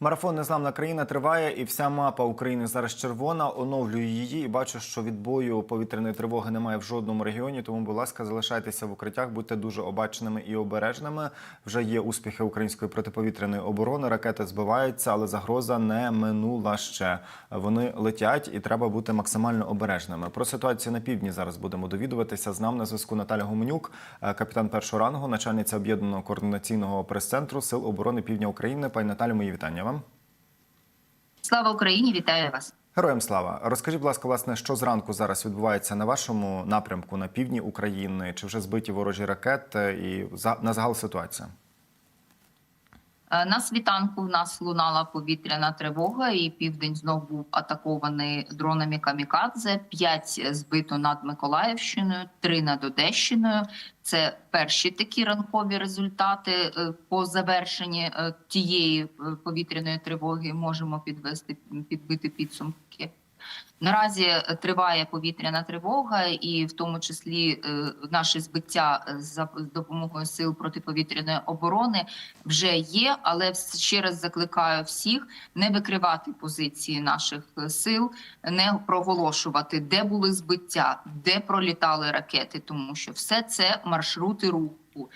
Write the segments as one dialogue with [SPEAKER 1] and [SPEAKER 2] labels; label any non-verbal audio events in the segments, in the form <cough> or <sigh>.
[SPEAKER 1] Марафон Незламна країна триває, і вся мапа України зараз червона. Оновлюю її і бачу, що відбою повітряної тривоги немає в жодному регіоні. Тому, будь ласка, залишайтеся в укриттях, будьте дуже обачними і обережними. Вже є успіхи української протиповітряної оборони. Ракети збиваються, але загроза не минула ще. Вони летять, і треба бути максимально обережними. Про ситуацію на півдні зараз будемо довідуватися. З нами на зв'язку Наталя Гуменюк, е, капітан першого рангу, начальниця об'єднаного координаційного прес-центру Сил оборони Півдня України. Пані Наталі, мої вітання.
[SPEAKER 2] Слава Україні! Вітаю вас.
[SPEAKER 1] Героям слава. Розкажіть, будь ласка, власне, що зранку зараз відбувається на вашому напрямку на півдні України? Чи вже збиті ворожі ракети і на загал ситуація?
[SPEAKER 2] Е, На світанку в нас лунала повітряна тривога, і південь знов був атакований дронами камікадзе. П'ять збито над Миколаївщиною, три над Одещиною. Це перші такі ранкові результати е, по завершенні е, тієї повітряної тривоги. Можемо підвести підбити підсумки. Наразі е, триває повітряна тривога, і в тому числі е, наші збиття е, за допомогою сил протиповітряної оборони вже є. Але ще раз закликаю всіх не викривати позиції наших сил, не проголошувати, де були збиття, де пролітали ракети, тому що все це маршрути руху.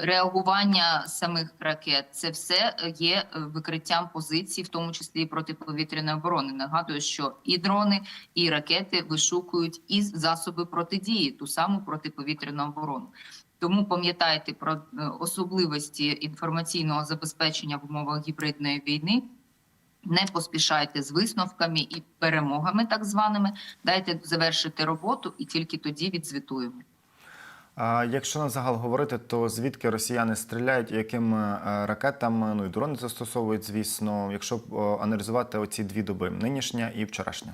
[SPEAKER 2] Реагування самих ракет це все є викриттям позицій, в тому числі і протиповітряної оборони. Нагадую, що і дрони, і ракети вишукують і засоби протидії, ту саму протиповітряну оборону. Тому пам'ятайте про е, особливості інформаційного забезпечення в умовах гібридної війни. Не поспішайте з висновками і перемогами, так званими. Дайте завершити роботу, і тільки тоді відзвітуємо.
[SPEAKER 1] А якщо на загал говорити, то звідки росіяни стріляють, і якими е, ракетами, ну і дрони застосовують, звісно, якщо е, аналізувати оці дві доби нинішня і вчорашня?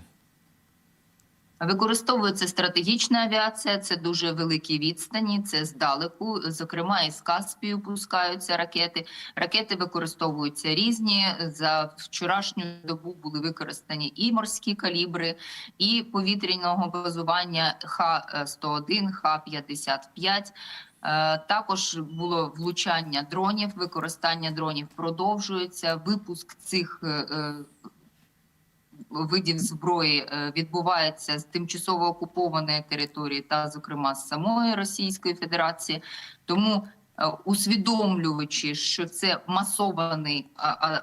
[SPEAKER 2] Використовується стратегічна авіація, це дуже великі відстані, це здалеку. Зокрема, із Каспію пускаються ракети. Ракети використовуються різні. За вчорашню добу були використані і морські калібри, і повітряного базування Х-101, Х-55. Е, Також було влучання дронів, використання дронів продовжується. Випуск цих е, е, видів зброї е, відбувається з тимчасово окупованої території та, зокрема, з самої Російської Федерації. Тому е, усвідомлюючи, що це масовані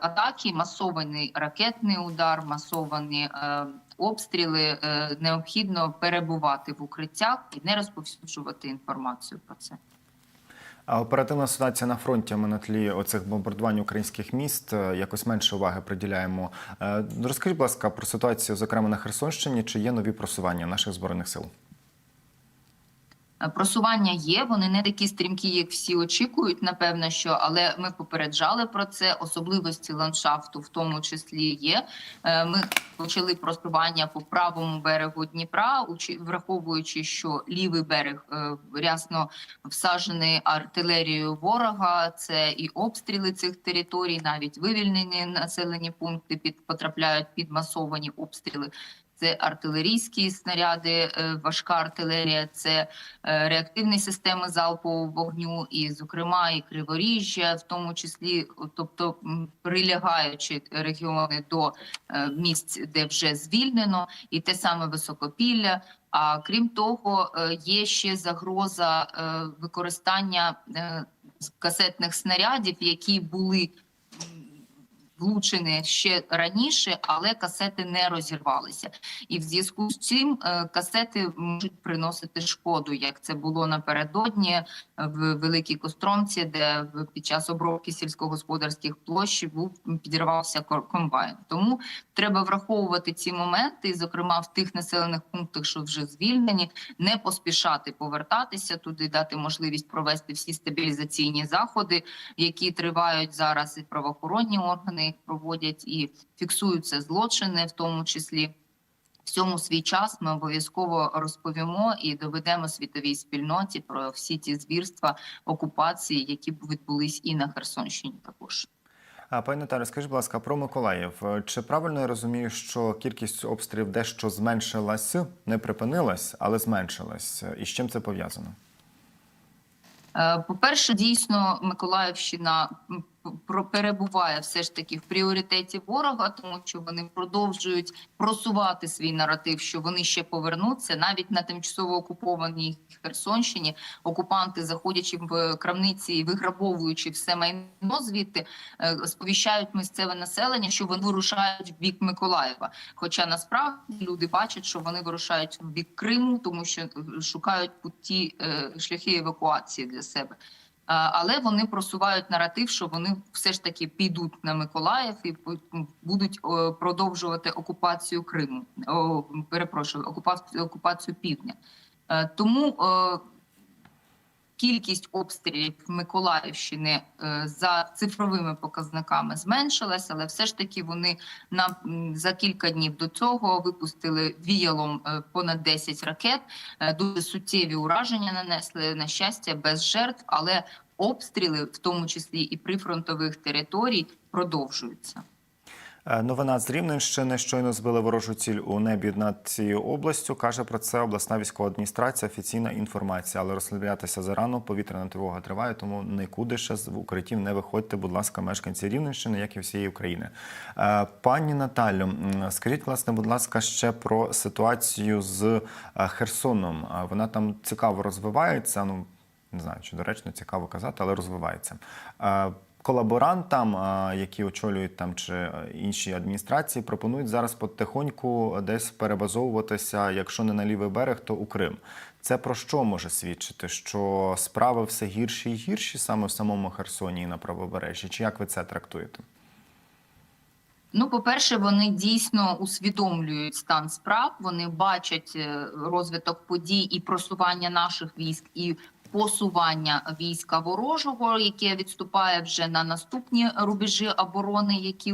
[SPEAKER 2] атаки, масований ракетний удар, масовані е, обстріли, необхідно перебувати в укриттях і не розповсюджувати інформацію про це.
[SPEAKER 1] Оперативна ситуація на фронті ми на тлі оцих бомбардувань українських міст е, якось менше уваги приділяємо. Е, Розкажіть, будь ласка, про ситуацію, зокрема на Херсонщині, чи є нові просування наших збройних сил?
[SPEAKER 2] Е, Просування є, вони не такі стрімкі, як всі очікують, напевно, що але ми попереджали про це. Особливості ландшафту, в тому числі є. Е, Ми почали просування по правому берегу Дніпра, враховуючи, що лівий берег е, рясно всаджений артилерією ворога. Це і обстріли цих територій, навіть вивільнені населені пункти під потрапляють під масовані обстріли. Це артилерійські снаряди, е, важка артилерія, це е, реактивні системи залпового вогню, і, зокрема, і криворіжжя, в тому числі, тобто прилягаючи регіони до е, місць, де вже звільнено, і те саме високопілля. А крім того, є ще загроза використання касетних снарядів, які були влучені ще раніше, але касети не розірвалися. І в зв'язку з цим е, касети можуть приносити шкоду, як це було напередодні в Великій Костромці, де під час обробки сільськогосподарських площ був підірвався комбайн. Тому треба враховувати ці моменти, і, зокрема в тих населених пунктах, що вже звільнені, не поспішати повертатися туди, дати можливість провести всі стабілізаційні заходи, які тривають зараз, і правоохоронні органи їх проводять і фіксуються злочини, в тому числі. Всьому свій час ми обов'язково розповімо і доведемо світовій спільноті про всі ті звірства окупації, які відбулись і на Херсонщині. Також
[SPEAKER 1] А пані Наталі, скажіть, будь ласка, про Миколаїв. Чи правильно я розумію, що кількість обстрілів дещо зменшилась, не припинилась, але зменшилась? І з чим це пов'язано?
[SPEAKER 2] Е, По-перше, дійсно, Миколаївщина перебуває все ж таки в пріоритеті ворога, тому що вони продовжують просувати свій наратив, що вони ще повернуться навіть на тимчасово окупованій Херсонщині. Окупанти, заходячи в крамниці і виграбовуючи все майно звідти, е, сповіщають місцеве населення, що вони вирушають в бік Миколаєва. Хоча насправді люди бачать, що вони вирушають в бік Криму, тому що шукають путі е, шляхи евакуації для себе. А, Але вони просувають наратив, що вони все ж таки підуть на Миколаїв і по- будуть продовжувати окупацію Криму. О, перепрошую, окупацію, окупацію півдня. Е, Тому е, кількість обстрілів Миколаївщини е, за цифровими показниками зменшилась, але все ж таки вони на за кілька днів до цього випустили віялом е, понад 10 ракет. Е, Дуже суттєві ураження нанесли на щастя без жертв, але обстріли, в тому числі і прифронтових територій, продовжуються.
[SPEAKER 1] Е, Новина з Рівненщини щойно збили ворожу ціль у небі над цією областю. Каже про це обласна військова адміністрація. Офіційна інформація, але розслаблятися зарано. Повітряна тривога триває, тому нікуди ще з укриттів не виходьте, будь ласка, мешканці Рівненщини, як і всієї України. Е, Пані Наталю, скажіть, власне, будь ласка, ще про ситуацію з е, Херсоном. Вона там цікаво розвивається. Ну не знаю, чи доречно цікаво казати, але розвивається. Колаборантам, які очолюють там чи е, інші адміністрації, пропонують зараз потихоньку десь перебазовуватися, якщо не на лівий берег, то у Крим. Це про що може свідчити? Що справи все гірші і гірші саме в самому Херсоні і на правобережжі? Чи як ви це трактуєте?
[SPEAKER 2] Ну, по-перше, вони дійсно усвідомлюють стан справ. Вони бачать е, розвиток подій і просування наших військ і. Посування війська ворожого, яке відступає вже на наступні рубежі оборони, які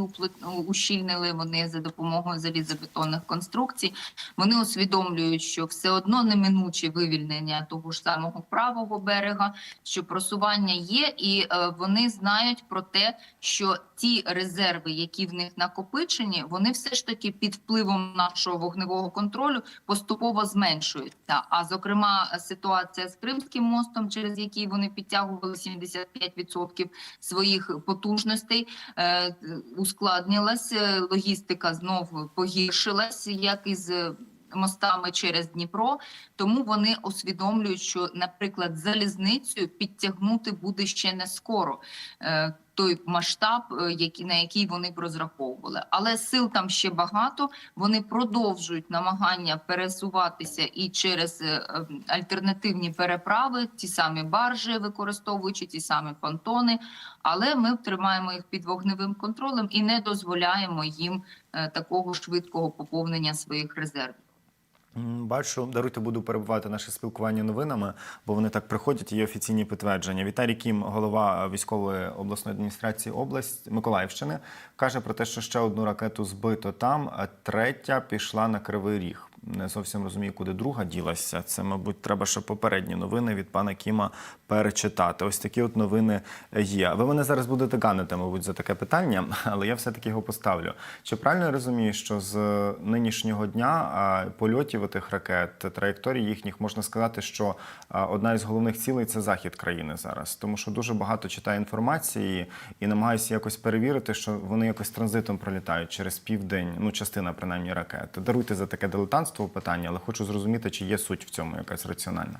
[SPEAKER 2] ущільнили вони за допомогою залізобетонних конструкцій. Вони усвідомлюють, що все одно неминуче вивільнення того ж самого правого берега, що просування є, і е, вони знають про те, що ті резерви, які в них накопичені, вони все ж таки під впливом нашого вогневого контролю поступово зменшуються. А зокрема, ситуація з Кримським мостом, через який вони підтягували 75% своїх потужностей, е, ускладнилась. е, Логістика знов погіршилась, як із е, мостами через Дніпро. Тому вони усвідомлюють, що, наприклад, залізницею підтягнути буде ще не скоро. Е, той масштаб, е, на який вони б розраховували, але сил там ще багато. Вони продовжують намагання пересуватися і через е, альтернативні переправи, ті самі баржі, використовуючи ті самі понтони. Але ми тримаємо їх під вогневим контролем і не дозволяємо їм такого швидкого поповнення своїх резервів.
[SPEAKER 1] Бачу, даруйте, буду перебувати наше спілкування новинами, бо вони так приходять. Є офіційні підтвердження. Віталій Кім, голова військової обласної адміністрації область Миколаївщини, каже про те, що ще одну ракету збито там, а третя пішла на Кривий Ріг. Не зовсім розумію, куди друга ділася. Це, мабуть, треба ще попередні новини від пана Кіма перечитати. Ось такі от новини є. Ви мене зараз будете ганити, мабуть, за таке питання, <laughs> але я все-таки його поставлю. Чи правильно я розумію, що з нинішнього дня польотів тих ракет, траєкторій їхніх можна сказати, що одна із головних цілей це захід країни зараз, тому що дуже багато читаю інформації і намагаюся якось перевірити, що вони якось транзитом пролітають через південь, ну частина принаймні ракет. Даруйте за таке дилетантство питання, але хочу зрозуміти, чи є суть в цьому якась раціональна.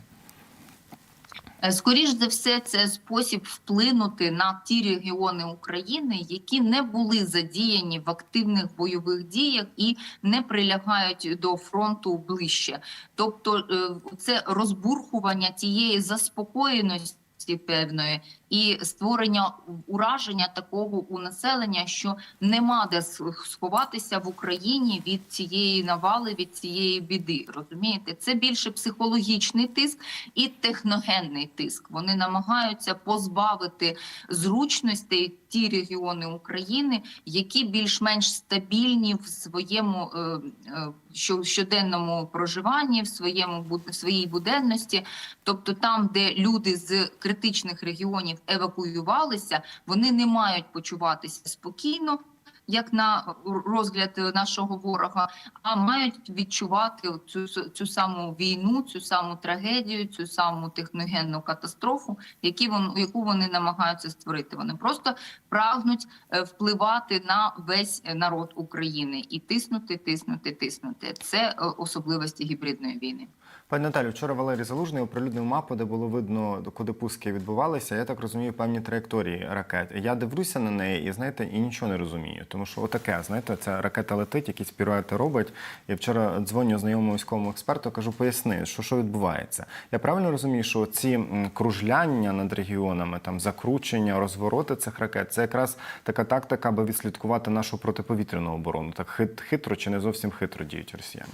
[SPEAKER 2] Е, Скоріш за все, це спосіб вплинути на ті регіони України, які не були задіяні в активних бойових діях і не прилягають до фронту ближче. Тобто, е, це розбурхування тієї заспокоєності. Певної і створення ураження такого у населення, що нема де сховатися в Україні від цієї навали, від цієї біди. Розумієте, це більше психологічний тиск і техногенний тиск. Вони намагаються позбавити зручностей ті регіони України, які більш-менш стабільні в своєму е, е, щоденному проживанні, в своєму в своїй буденності. Тобто, там, де люди з критичних регіонів евакуювалися, вони не мають почуватися спокійно. як на розгляд нашого ворога, а мають відчувати цю цю саму війну, цю саму трагедію, цю саму техногенну катастрофу, які вон, яку вони намагаються створити. Вони просто прагнуть е, впливати на весь народ України і тиснути, тиснути, тиснути. Це е, особливості гібридної війни.
[SPEAKER 1] Пані Наталю, вчора Валерій Залужний оприлюднив мапу, де було видно, куди пуски відбувалися. Я так розумію, певні траєкторії ракет. Я дивлюся на неї і знаєте, і нічого не розумію. Тому що отаке, знаєте, ця ракета летить, якісь піруети робить. Я вчора дзвоню знайомому військовому експерту, кажу, поясни, що що відбувається. Я правильно розумію, що ці кружляння над регіонами, там закручення, розвороти цих ракет, це якраз така тактика, аби відслідкувати нашу протиповітряну оборону. Так хит, хитро чи не зовсім хитро діють росіяни.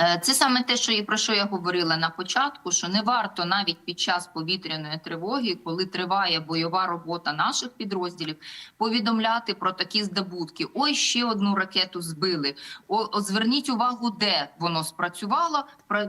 [SPEAKER 2] Е, Це саме те, що і про що я говорила на початку: що не варто навіть під час повітряної тривоги, коли триває бойова робота наших підрозділів, повідомляти про такі здобутки. Ой, ще одну ракету збили. О, о, зверніть увагу, де воно спрацювало.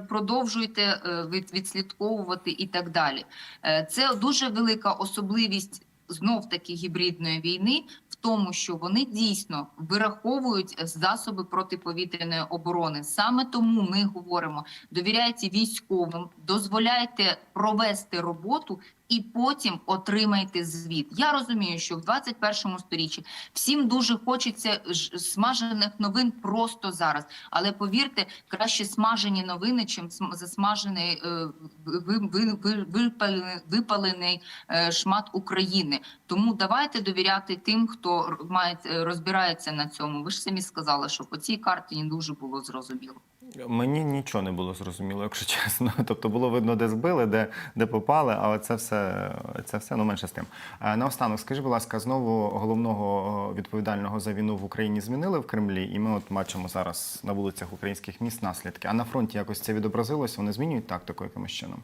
[SPEAKER 2] Продовжуйте е, від- відслідковувати і так далі. Е, Це дуже велика особливість. Знов таки гібридної війни в тому, що вони дійсно вираховують засоби протиповітряної оборони. Саме тому ми говоримо: довіряйте військовим, дозволяйте провести роботу. І потім отримайте звіт. Я розумію, що в 21 сторіччі всім дуже хочеться смажених новин просто зараз. Але повірте, краще смажені новини, чим засмажений е, ви- ви- ви- випалений, випалений е, шмат України. Тому давайте довіряти тим, хто має е, розбирається на цьому. Ви ж самі сказали, що по цій карті не дуже було зрозуміло.
[SPEAKER 1] Мені нічого не було зрозуміло, якщо <laughs> чесно. Тобто було видно, де збили, де, де попали, але це все, це все ну менше з тим. Е, Наостанок, скажи, будь ласка, знову головного е, відповідального за війну в Україні змінили в Кремлі, і ми от бачимо зараз на вулицях українських міст наслідки. А на фронті якось це відобразилось? Вони змінюють тактику якимось чином?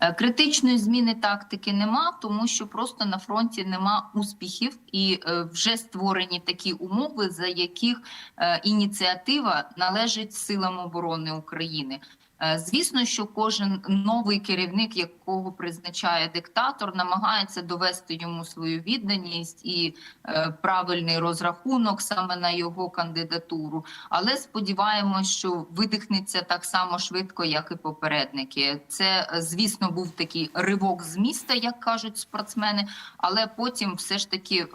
[SPEAKER 2] Е, Критичної зміни тактики нема, тому що просто на фронті нема успіхів, і е, вже створені такі умови, за яких е, ініціатива належить силам оборони України. Е, Звісно, що кожен новий керівник, якого призначає диктатор, намагається довести йому свою відданість і е, правильний розрахунок саме на його кандидатуру. Але сподіваємось, що видихнеться так само швидко, як і попередники. Це, е, звісно, був такий ривок з міста, як кажуть спортсмени, але потім все ж таки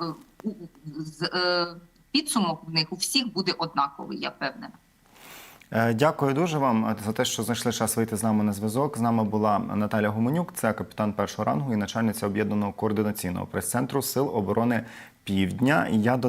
[SPEAKER 2] підсумок в них у всіх буде однаковий, я певна.
[SPEAKER 1] Е, Дякую дуже вам е, за те, що знайшли час вийти з нами на зв'язок. З нами була Наталя Гуменюк, це капітан першого рангу і начальниця об'єднаного координаційного прес-центру Сил оборони Півдня. Я додам.